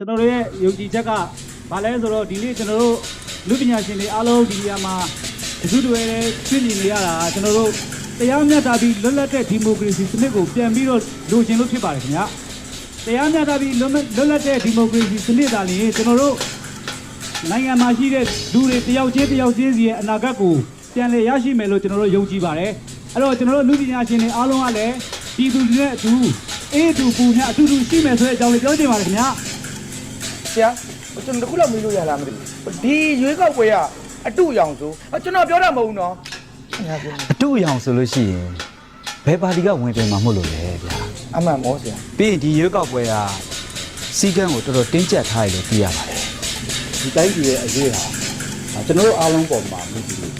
ကျွန်တော်တို့ရဲ့ယုံကြည်ချက်ကဘာလဲဆိုတော့ဒီနေ့ကျွန်တော်တို့လူပညာရှင်တွေအားလုံးဒီနေရာမှာတစုတွေနဲ့ဖြစ်နေနေရတာကျွန်တော်တို့တရားမျှတပြီးလွတ်လပ်တဲ့ဒီမိုကရေစီစနစ်ကိုပြန်ပြီးတော့လိုချင်လို့ဖြစ်ပါတယ်ခင်ဗျာတရားမျှတပြီးလွတ်လွတ်လပ်တဲ့ဒီမိုကရေစီစနစ်သာလျှင်ကျွန်တော်တို့နိုင်ငံမှာရှိတဲ့လူတွေတယောက်ချင်းတယောက်ချင်းစီရဲ့အနာဂတ်ကိုပြန်လည်ရရှိမယ်လို့ကျွန်တော်တို့ယုံကြည်ပါတယ်အဲ့တော့ကျွန်တော်တို့လူပညာရှင်တွေအားလုံးကလည်းဒီသူတွေနဲ့အတူအေးအတူပူညအတူတူရှိမယ်ဆိုတဲ့အကြောင်းလေးပြောချင်ပါတယ်ခင်ဗျာ ဆရာကျွန်တော်တခုလောက်မေးလို့ရလားမသိဘူးဒီရွေးကောက်ပွဲကအတုအယောင်ဆိုကျွန်တော်ပြောတာမဟုတ်ဘူးနော်ဆရာပြောအတူအယောင်ဆိုလို့ရှိရင်ဘယ်ပါတီကဝင်တယ်မှာမဟုတ်လို့လေဗျာအမှန်မောဆရာပြီးရင်ဒီရွေးကောက်ပွဲကစီကံကိုတော်တော်တင်းကျပ်ထားရလို့သိရပါတယ်ဒီတိုင်းပြည်ရဲ့အရေးဟာဒါကျွန်တော်တို့အားလုံးပေါ်မှာမူတည်လို့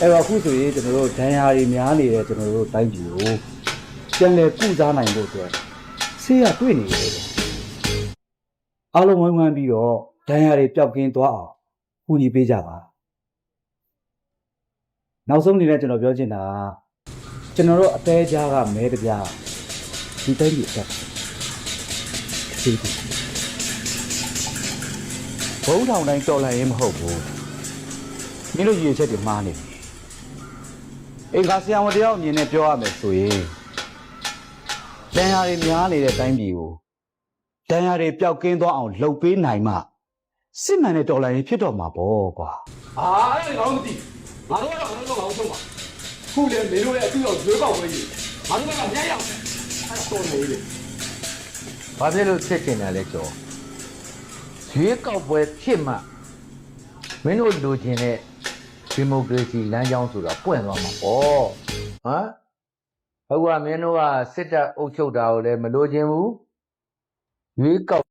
အဲ့တော့အခုဆိုရင်ကျွန်တော်တို့ဒဏ်ရာတွေများနေတဲ့ကျွန်တော်တို့တိုင်းပြည်ကိုပြန်လည်ကုစားနိုင်ဖို့အတွက်ဆေးရတွေ့နေတယ်ဗျ အားလုံးဝိုင်းဝန်းပြီးတော့ဒဏ်ရာတွေပျောက်ကင်းသွားအောင်ကူညီပေးကြပါနောက်ဆုံးအနေနဲ့ကျွန်တော်ပြောချင်တာကကျွန်တော်တို့အသေးကြားကမဲတပြားဒီတိုင်းပြည်အတွက်ဒီဒီဘုံထောင်တိုင်းတော်လိုက်ရင်မဟုတ်ဘူးမင်းတို့ရည်ရွယ်ချက်တွေမှားနေပြီအေးကဆရာဝန်တယောက်အမြင်နဲ့ပြောရမယ်ဆိုရင်တန်ရာတွေများနေတဲ့တိုင်းပြည်ကို တန်ရာတွေပျောက်ကင်းသွားအောင်လှုပ်ပေးနိုင်မှစစ်မှန်တဲ့တော်လိုက်ရင်ဖြစ်တော့မှာပေါ့ကွာအာအဲ့ဒါငါတို့မသိငါတို့ကတော့ငါတို့ကတော့ငါတို့ဆုံးပါခုလေမင်းတို့ရဲ့အတူရောက်ရွေးကောက်ပွဲကြီးငါတို့ကမြတ်ရောက်တယ်အဲ့တော့နေလေ။ဘာဖြစ်လို့ဖြစ်ချင်တယ်လဲကျော်။ရွေးကောက်ပွဲဖြစ်မှမင်းတို့လိုချင်တဲ့ဒီမိုကရေစီလမ်းကြောင်းဆိုတာပွင့်သွားမှာပေါ့။ဟမ်။ဟုတ်ကမင်းတို့ကစစ်တပ်အုပ်ချုပ်တာကိုလည်းမလိုချင်ဘူး။ ရွေးကောက်